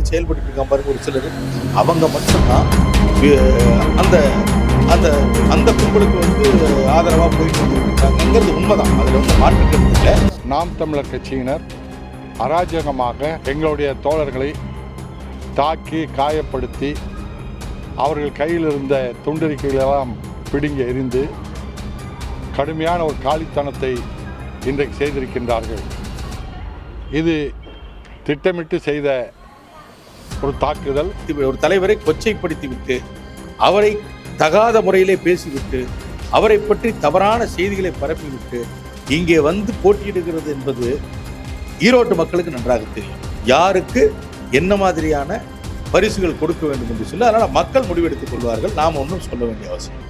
வந்து செயல்பட்டு இருக்கான் பாருங்க ஒரு சிலர். அவங்க மட்டும்தான் அந்த அந்த அந்த கும்பலுக்கு வந்து ஆதரவாக போயிட்டு இருக்காங்கிறது உண்மைதான். அதில் வந்து மாற்றுக்கிறது இல்லை. நாம் தமிழர் கட்சியினர் அராஜகமாக எங்களுடைய தோழர்களை தாக்கி காயப்படுத்தி அவர்கள் கையில் இருந்த துண்டறிக்கைகளெல்லாம் பிடுங்கி எறிந்து கடுமையான ஒரு காலித்தனத்தை இன்றைக்கு செய்திருக்கின்றார்கள். இது திட்டமிட்டு செய்த ஒரு தாக்குதல் ஒரு தலைவரை கொச்சைப்படுத்திவிட்டு அவரை தகாத முறையிலே பேசிவிட்டு அவரை பற்றி தவறான செய்திகளை பரப்பிவிட்டு இங்கே வந்து போட்டியிடுகிறது என்பது ஈரோட்டு மக்களுக்கு நன்றாக தெரியும். யாருக்கு என்ன மாதிரியான பரிசுகள் கொடுக்க வேண்டும் என்று சொல்லி அதனால மக்கள் முடிவெடுத்துக் கொள்வார்கள். நாம் ஒன்றும் சொல்ல வேண்டிய அவசியம்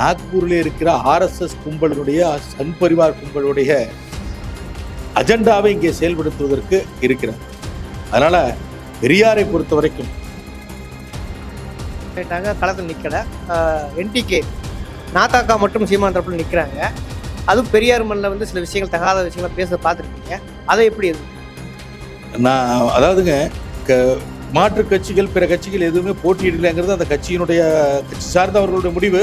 நாக்பூரில் இருக்கிற ஆர்எஸ்எஸ் கும்பலினுடைய சங் பரிவார் கும்பலுடைய அஜெண்டாவை இங்கே செயல்படுத்துவதற்கு இருக்கிறது அதனால பெரியாரை பொறுத்த வரைக்கும் களத்தில் நிற்கல என்டிகே நாத்தாக்கா மட்டும் சீமான் தரப்புல நிற்கிறாங்க அதுவும் பெரியார் மண்ணில் வந்து சில விஷயங்கள் தகாத விஷயங்களை பேச பார்த்துருக்கீங்க. அதை எப்படி நான் அதாவதுங்க க மாற்று கட்சிகள் பிற கட்சிகள் எதுவுமே போட்டியிடலைங்கிறது அந்த கட்சியினுடைய கட்சி சார்ந்தவர்களுடைய முடிவு.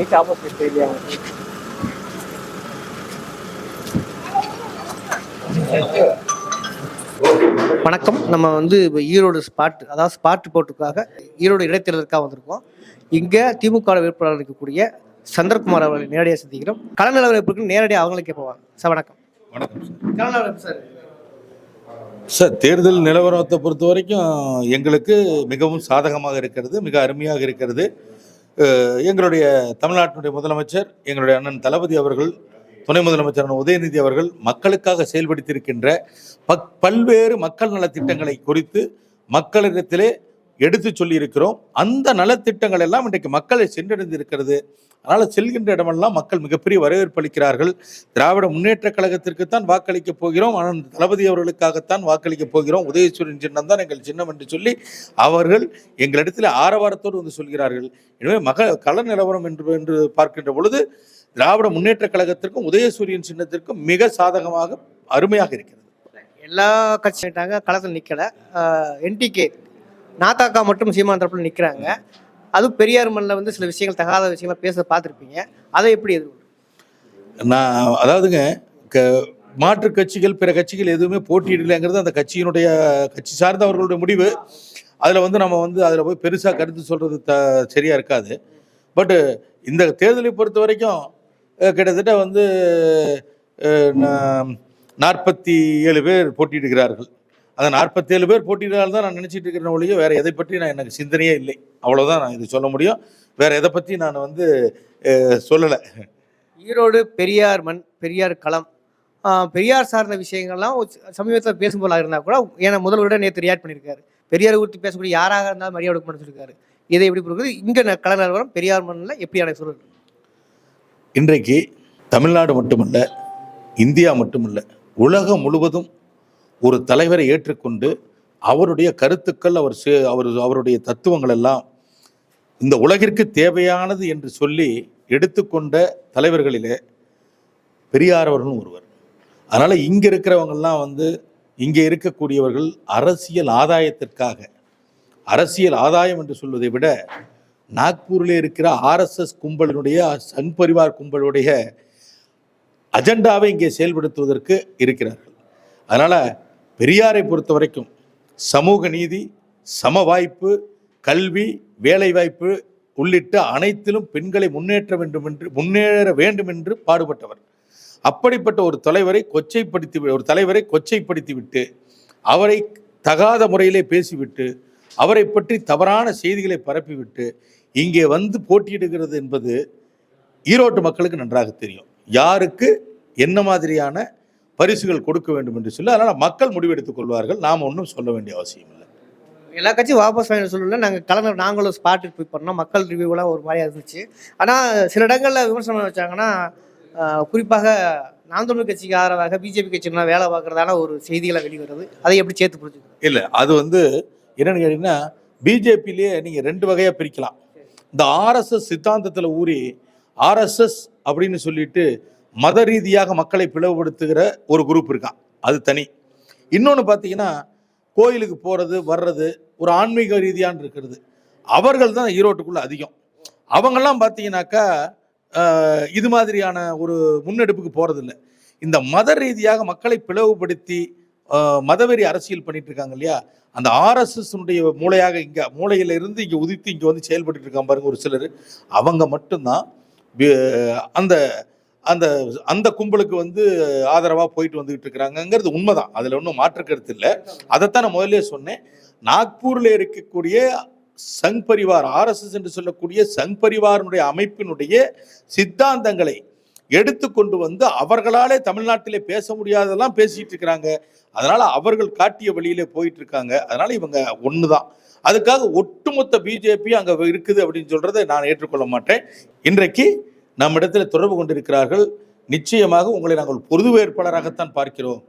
ரைட் ஆப்போசிட் இல்லையா வணக்கம். நம்ம வந்து இப்போ ஈரோடு ஸ்பாட் அதாவது ஸ்பாட் போட்டுக்காக ஈரோடு இடைத்தேர்தலுக்காக வந்திருக்கோம். இங்கே திமுக வேட்பாளர் இருக்கக்கூடிய சந்திரகுமார் அவர்களை நேரடியாக சந்திக்கிறோம். கள நிலவரம் எப்படி நேரடியாக அவங்களுக்கே போவாங்க சார் வணக்கம். வணக்கம் சார். கள நிலவரம் எப்படி சார். சார் தேர்தல் நிலவரத்தை பொறுத்த வரைக்கும் எங்களுக்கு மிகவும் சாதகமாக இருக்கிறது மிக அருமையாக இருக்கிறது. எங்களுடைய தமிழ்நாட்டினுடைய முதலமைச்சர் எங்களுடைய அண்ணன் தளபதி அவர்கள் துணை முதலமைச்சர் உதயநிதி அவர்கள் மக்களுக்காக செயல்படுத்தியிருக்கின்ற பக் பல்வேறு மக்கள் நலத்திட்டங்களை குறித்து மக்களிடத்திலே எடுத்து சொல்லியிருக்கிறோம். அந்த நலத்திட்டங்கள் எல்லாம் இன்றைக்கு மக்களை சென்றடைந்து இருக்கிறது அதனால் செல்கின்ற இடமெல்லாம் மக்கள் மிகப்பெரிய வரவேற்பு அளிக்கிறார்கள். திராவிட முன்னேற்ற கழகத்திற்குத்தான் வாக்களிக்க போகிறோம். ஆனால் தளபதி அவர்களுக்காகத்தான் வாக்களிக்க போகிறோம். உதயசூரியன் சின்னம் தான் எங்கள் சின்னம் என்று சொல்லி அவர்கள் எங்களிடத்தில் ஆரவாரத்தோடு வந்து சொல்கிறார்கள். எனவே மக கள நிலவரம் என்று என்று பார்க்கின்ற பொழுது திராவிட முன்னேற்ற கழகத்திற்கும் உதயசூரியன் சின்னத்திற்கும் மிக சாதகமாக அருமையாக இருக்கிறது. எல்லா கட்சி களத்தில் நிற்கல என்டிகே நாத்தாக்கா மட்டும் சீமான் தரப்பில் நிற்கிறாங்க அதுவும் பெரியார் மண்ணில் வந்து சில விஷயங்கள் தகாத விஷயங்களை பேச பார்த்துருப்பீங்க. அதை எப்படி எதிர்கொள்றீங்க? நான் அதாவதுங்க க மாற்று கட்சிகள் பிற கட்சிகள் எதுவுமே போட்டியிடலைங்கிறது அந்த கட்சியினுடைய கட்சி சார்ந்த அவர்களுடைய முடிவு. அதில் வந்து நம்ம வந்து அதில் போய் பெருசாக கருத்து சொல்கிறது த சரியாக இருக்காது. பட்டு இந்த தேர்தலை பொறுத்த வரைக்கும் கிட்டத்தட்ட வந்து நாற்பத்தி ஏழு பேர் போட்டியிடுகிறார்கள். அந்த நாற்பத்தேழு பேர் போட்டியிடால் தான் நான் நினச்சிட்டு இருக்கிற ஒழிய வேற எதை பற்றி நான் எனக்கு சிந்தனையே இல்லை. அவ்வளோதான் நான் இது சொல்ல முடியும். வேற எதை பற்றி நான் வந்து சொல்லலை. ஈரோடு பெரியார் மண் பெரியார் களம். பெரியார் சார்ந்த விஷயங்கள்லாம் சமீபத்தில் பேசும்போது இருந்தால் கூட ஏன்னா முதல்வரோட நேற்று ரியாக்ட் பண்ணியிருக்காரு. பெரியார் குறித்து பேசக்கூடிய யாராக இருந்தாலும் மரியாதை கொடுக்கணும்னு சொல்லியிருக்காரு. இதை எப்படி இருக்குது இங்கே கள நிலவரம் பெரியார் மண்ணில் எப்படியான சூழல் இன்றைக்கு தமிழ்நாடு மட்டுமல்ல இந்தியா மட்டுமல்ல உலகம் முழுவதும் ஒரு தலைவரை ஏற்றுக்கொண்டு அவருடைய கருத்துக்கள் அவர் சே- அவர் அவருடைய தத்துவங்கள் எல்லாம் இந்த உலகிற்கு தேவையானது என்று சொல்லி எடுத்துக்கொண்ட தலைவர்களிலே பெரியார் அவர்களும் ஒருவர். அதனால் இங்கே இருக்கிறவங்கெல்லாம் வந்து இங்கே இருக்கக்கூடியவர்கள் அரசியல் ஆதாயத்திற்காக அரசியல் ஆதாயம் என்று சொல்வதை விட நாக்பூரில் இருக்கிற ஆர்எஸ்எஸ் கும்பலினுடைய சங் பரிவார் கும்பலுடைய அஜெண்டாவை இங்கே செயல்படுத்துவதற்கு இருக்கிறார்கள். அதனால் பெரியாரை பொறுத்த வரைக்கும் சமூக நீதி சம வாய்ப்பு கல்வி வேலைவாய்ப்பு உள்ளிட்ட அனைத்திலும் பெண்களை முன்னேற்ற வேண்டும் என்று முன்னேற வேண்டும் என்று பாடுபட்டவர். அப்படிப்பட்ட ஒரு தலைவரை கொச்சைப்படுத்தி ஒரு தலைவரை கொச்சைப்படுத்தி விட்டு அவரை தகாத முறையிலே பேசிவிட்டு அவரை பற்றி தவறான செய்திகளை பரப்பிவிட்டு இங்கே வந்து போட்டியிடுகிறது என்பது ஈரோட்டு மக்களுக்கு நன்றாக தெரியும். யாருக்கு? என்ன மாதிரியான பரிசுகள் கொடுக்க வேண்டும் என்று சொல்லி அதனால் மக்கள் முடிவெடுத்துக் கொள்வார்கள். நாம் ஒன்றும் சொல்ல வேண்டிய அவசியம் இல்லை. எல்லா கட்சியும் வாபஸ் வாங்க சொல்லல. நாங்கள் கலந்து நாங்களும் ஸ்பாட்டுக்கு போய் பண்ணோம். மக்கள் ரிவ்யூலாம் ஒரு மாதிரியா இருந்துச்சு. ஆனால் சில இடங்களில் விமர்சனம் வச்சாங்கன்னா குறிப்பாக நாம் தமிழ் கட்சிக்கு ஆதரவாக பிஜேபி கட்சிலாம் வேலை பார்க்கறதான ஒரு செய்திகளை வெளிவருது. அதை எப்படி சேர்த்து புரிஞ்சுக்கணும் இல்லை அது வந்து என்னன்னு கேட்டிங்கன்னா பிஜேபியிலேயே நீங்கள் ரெண்டு வகையாக பிரிக்கலாம். இந்த ஆர்எஸ்எஸ் சித்தாந்தத்தில் ஊறி ஆர்எஸ்எஸ் அப்படின்னு சொல்லிட்டு மத ரீதியாக மக்களை பிளவுபடுத்துகிற ஒரு குரூப் இருக்கான். அது தனி. இன்னொன்று பார்த்தீங்கன்னா கோயிலுக்கு போகிறது வர்றது ஒரு ஆன்மீக ரீதியான் இருக்கிறது. அவர்கள் தான் ஈரோட்டுக்குள்ளே அதிகம். அவங்கெல்லாம் பார்த்தீங்கன்னாக்கா இது மாதிரியான ஒரு முன்னெடுப்புக்கு போகிறதில்ல இந்த மத ரீதியாக மக்களை பிளவுபடுத்தி மதவெறி அரசியல் பண்ணிட்டு இருக்காங்க இல்லையா? அந்த ஆர்எஸ்எஸ்னுடைய மூளையாக இங்கே மூளையில இருந்து இங்கே உதித்து இங்கே வந்து செயல்பட்டு இருக்காங்க பாருங்க ஒரு சிலர். அவங்க மட்டும்தான் அந்த அந்த அந்த கும்பலுக்கு வந்து ஆதரவாக போயிட்டு வந்துகிட்டு இருக்கிறாங்கங்கிறது உண்மைதான். அதில் ஒன்றும் மாற்று கருத்து இல்லை. அதைத்தான் நான் முதல்ல சொன்னேன். நாக்பூரில் இருக்கக்கூடிய சங் பரிவார் ஆர்எஸ்எஸ் என்று சொல்லக்கூடிய சங் பரிவாரனுடைய அமைப்பினுடைய சித்தாந்தங்களை எடுத்துக்கொண்டு வந்து அவர்களாலே தமிழ்நாட்டிலே பேச முடியாததெல்லாம் பேசிட்டு இருக்கிறாங்க. அதனால அவர்கள் காட்டிய வழியிலே போயிட்டு இருக்காங்க. அதனால இவங்க ஒண்ணுதான். அதுக்காக ஒட்டுமொத்த பிஜேபி அங்க இருக்குது அப்படின்னு சொல்றதை நான் ஏற்றுக்கொள்ள மாட்டேன். இன்றைக்கு நம்மிடத்துல தொடர்பு கொண்டிருக்கிறார்கள். நிச்சயமாக உங்களை நாங்கள் பொது வேட்பாளராகத்தான் பார்க்கிறோம்.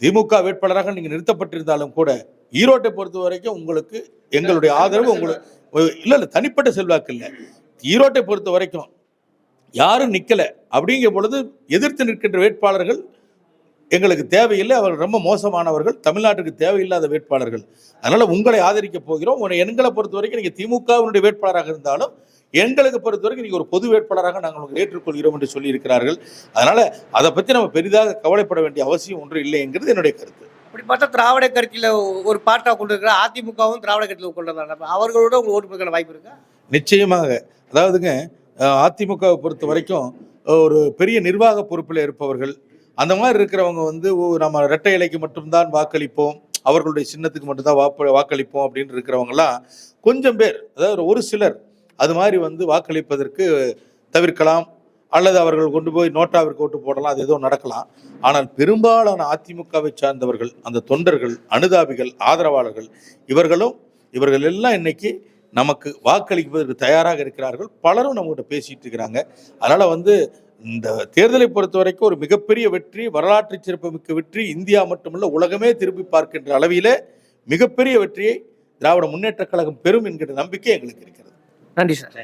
திமுக வேட்பாளராக நீங்க நிறுத்தப்பட்டிருந்தாலும் கூட ஈரோட்டை பொறுத்த வரைக்கும் உங்களுக்கு எங்களுடைய ஆதரவு உங்களுக்கு இல்ல இல்ல தனிப்பட்ட செல்வாக்கு இல்லை. ஈரோட்டை பொறுத்த வரைக்கும் யாரும் நிக்கல. அப்படிங்கிற பொழுது எதிர்த்து நிற்கின்ற வேட்பாளர்கள் எங்களுக்கு தேவையில்லை. அவர்கள் ரொம்ப மோசமானவர்கள். தமிழ்நாட்டுக்கு தேவையில்லாத வேட்பாளர்கள். அதனால உங்களை ஆதரிக்க போகிறோம். உங்களை எங்களை பொறுத்த வரைக்கும் நீங்க திமுகவினுடைய வேட்பாளராக இருந்தாலும் எங்களுக்கு பொறுத்த வரைக்கும் நீங்க ஒரு பொது வேட்பாளராக நாங்கள் உங்களை ஏற்றுக்கொள்கிறோம் என்று சொல்லி இருக்கிறார்கள் அதனால அதை பத்தி நம்ம பெரிதாக கவலைப்பட வேண்டிய அவசியம் ஒன்றும் இல்லைங்கிறது என்னுடைய கருத்து. அப்படி பார்த்தா திராவிட கருத்தில ஒரு பாட்டா கொண்டு இருக்கிற அதிமுகவும் திராவிட கருத்தில் கொண்டு வந்தாங்க அவர்களோட உங்களுக்கு ஓட்டு போடுற வாய்ப்பு இருக்கா? நிச்சயமாக. அதாவதுங்க அதிமுகவை பொறுத்த வரைக்கும் ஒரு பெரிய நிர்வாக பொறுப்பில் இருப்பவர்கள். அந்த மாதிரி இருக்கிறவங்க வந்து நம்ம இரட்டை இலைக்கு மட்டும்தான் வாக்களிப்போம். அவர்களுடைய சின்னத்துக்கு மட்டும்தான் வாக்களிப்போம் அப்படின்னு இருக்கிறவங்கலாம் கொஞ்சம் பேர் அதாவது ஒரு சிலர் அது மாதிரி வந்து வாக்களிப்பதற்கு தவிர்க்கலாம். அல்லது அவர்கள் கொண்டு போய் நோட்டாவிற்கு ஓட்டு போடலாம். அது ஏதோ நடக்கலாம். ஆனால் பெரும்பாலான அதிமுகவை சார்ந்தவர்கள் அந்த தொண்டர்கள் அனுதாபிகள் ஆதரவாளர்கள் இவர்களும் இவர்கள் எல்லாம் இன்னைக்கு நமக்கு வாக்களிப்பதற்கு தயாராக இருக்கிறார்கள். பலரும் நம்மகிட்ட பேசிட்டு இருக்கிறாங்க. அதனால வந்து இந்த தேர்தலை பொறுத்த வரைக்கும் ஒரு மிகப்பெரிய வெற்றி வரலாற்று சிறப்புமிக்க வெற்றி இந்தியா மட்டுமல்ல உலகமே திரும்பி பார்க்கின்ற அளவிலே மிகப்பெரிய வெற்றியை திராவிட முன்னேற்றக் கழகம் பெறும் என்கிற நம்பிக்கை எங்களுக்கு இருக்கிறது. நன்றி சார்.